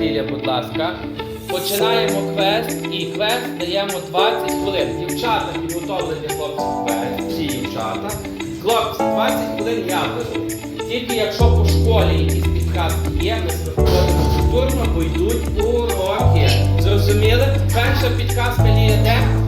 Ліля, будь ласка. Починаємо квест і квест даємо 20 хвилин. Дівчата підготовлені хлопці квест, всі дівчата. Хлопці, 20 хвилин я беру. Тільки якщо по школі якісь підказки є, ми зробимо культурно, бо йдуть уроки. Зрозуміли? Перша підказка Лія де?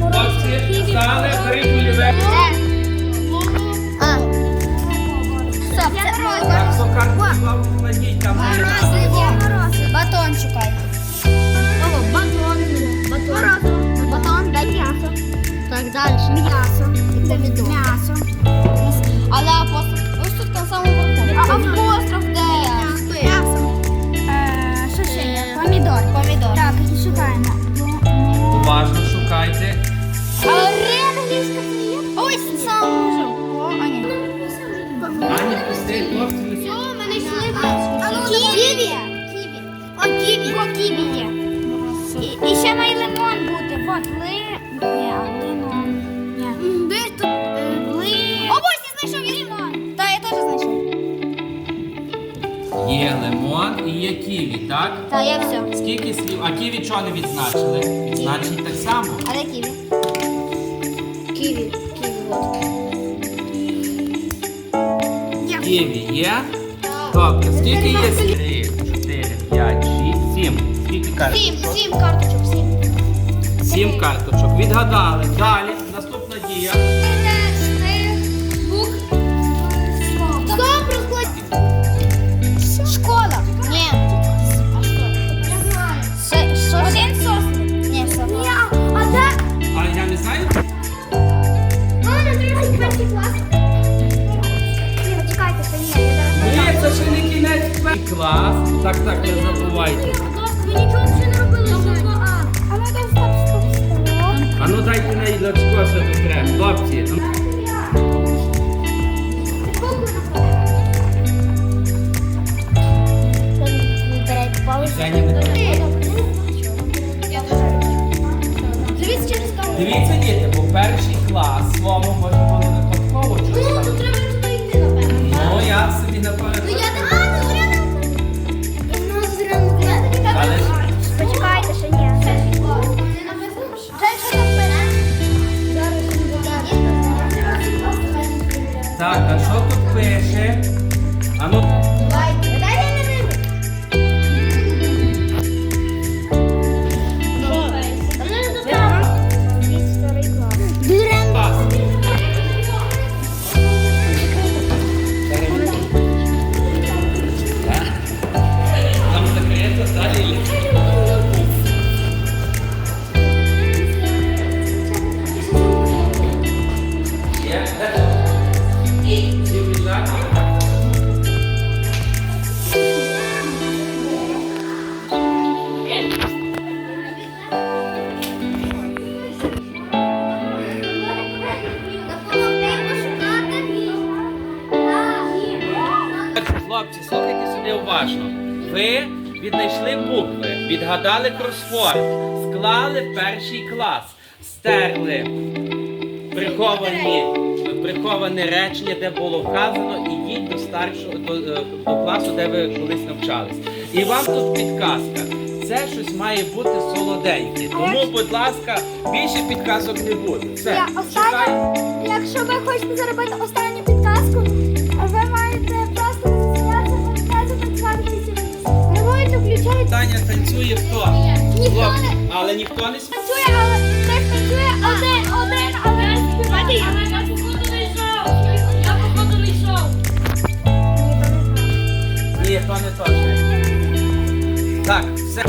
Хлопці, стали, там. Батон шукай. Батон. Батон. Батон, дай м'ясо. Так, далі. М'ясо. М'ясо. Це є? Ось сам вже. О, а ні. Ані, пусти, хлопці, Ківі. О, ківі. О, ківі є. І, і ще має лимон бути. От, ли... Ні, лимон. Ні. Де ж тут? Ли... О, я знайшов і лимон. Так, я теж знайшов. Є лимон і є ківі, так? Так, я все. Скільки слів? А ківі чого не відзначили? Відзначить так само. А де ківі? Ківі. Ківі, от. Ківі є? Добре, скільки є слів? Три, чотири, п'ять, шість, сім. Скільки кажеш? Сім, сім карточок, сім. Сім карточок. Відгадали. Далі. 9 клас. Так, так, не забувайте. А. Ну дайте на їдочко, що тут треба. Хлопці. Ну. Дивіться, діти, бо перший клас слово може бути випадково. Ну, треба туди йти, напевно. Ну, я собі напевно. Що тут віднайшли букви, відгадали кросфорд, склали перший клас, стерли приховані, приховане речення, де було вказано, і йдіть до старшого до, е, до класу, де ви колись навчались. І вам тут підказка. це щось має бути солоденьке. Тому, будь ласка, більше підказок не буде. Все, Я чекай. Якщо ви хочете заробити останню підказку, Таня танцює хто? Ніхто не Але ніхто не співає. танцює, але хтось танцює один, один, але співати. Але я походу не йшов. Я походу не йшов. Ні, то не точно. Так, все.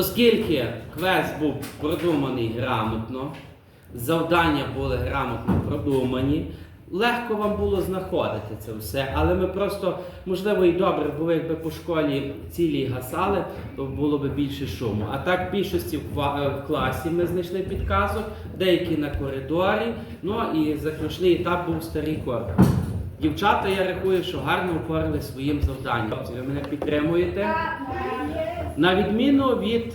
Оскільки квест був продуманий грамотно, завдання були грамотно продумані, легко вам було знаходити це все, але ми просто, можливо, і добре було, якби по школі цілі гасали, то було б більше шуму. А так в більшості е, в класі ми знайшли підказок, деякі на коридорі. Ну і заключний етап був старий корпус. Дівчата, я рахую, що гарно впорали своїм завданням. Хлопці, Ви мене підтримуєте? На відміну від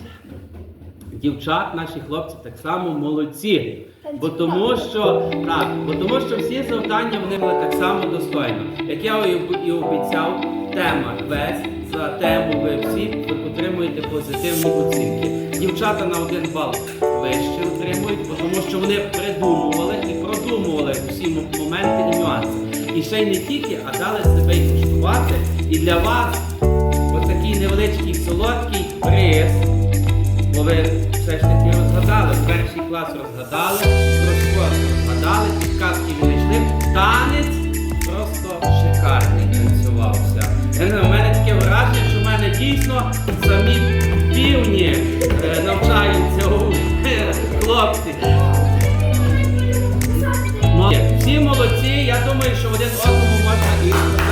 дівчат, наші хлопці так само молодці. Бо тому що так, бо тому що всі завдання вони були так само достойно. Як я і обіцяв, тема квест за тему ви всі отримуєте позитивні оцінки. Дівчата на один бал вище отримують, тому що вони придумували і продумували усі моменти і нюанси. І ще й не тільки, а дали себе й куштувати. І для вас Отакий невеличкий солодкий приз. Бо ви все ж таки розгадали. Перший клас розгадали, розклад розгадали, підказки відійшли. Танець просто шикарний танцювався. У мене таке враження, що в мене дійсно самі півні е, навчаються хлопці молодці. Я думаю, що один одному можна і.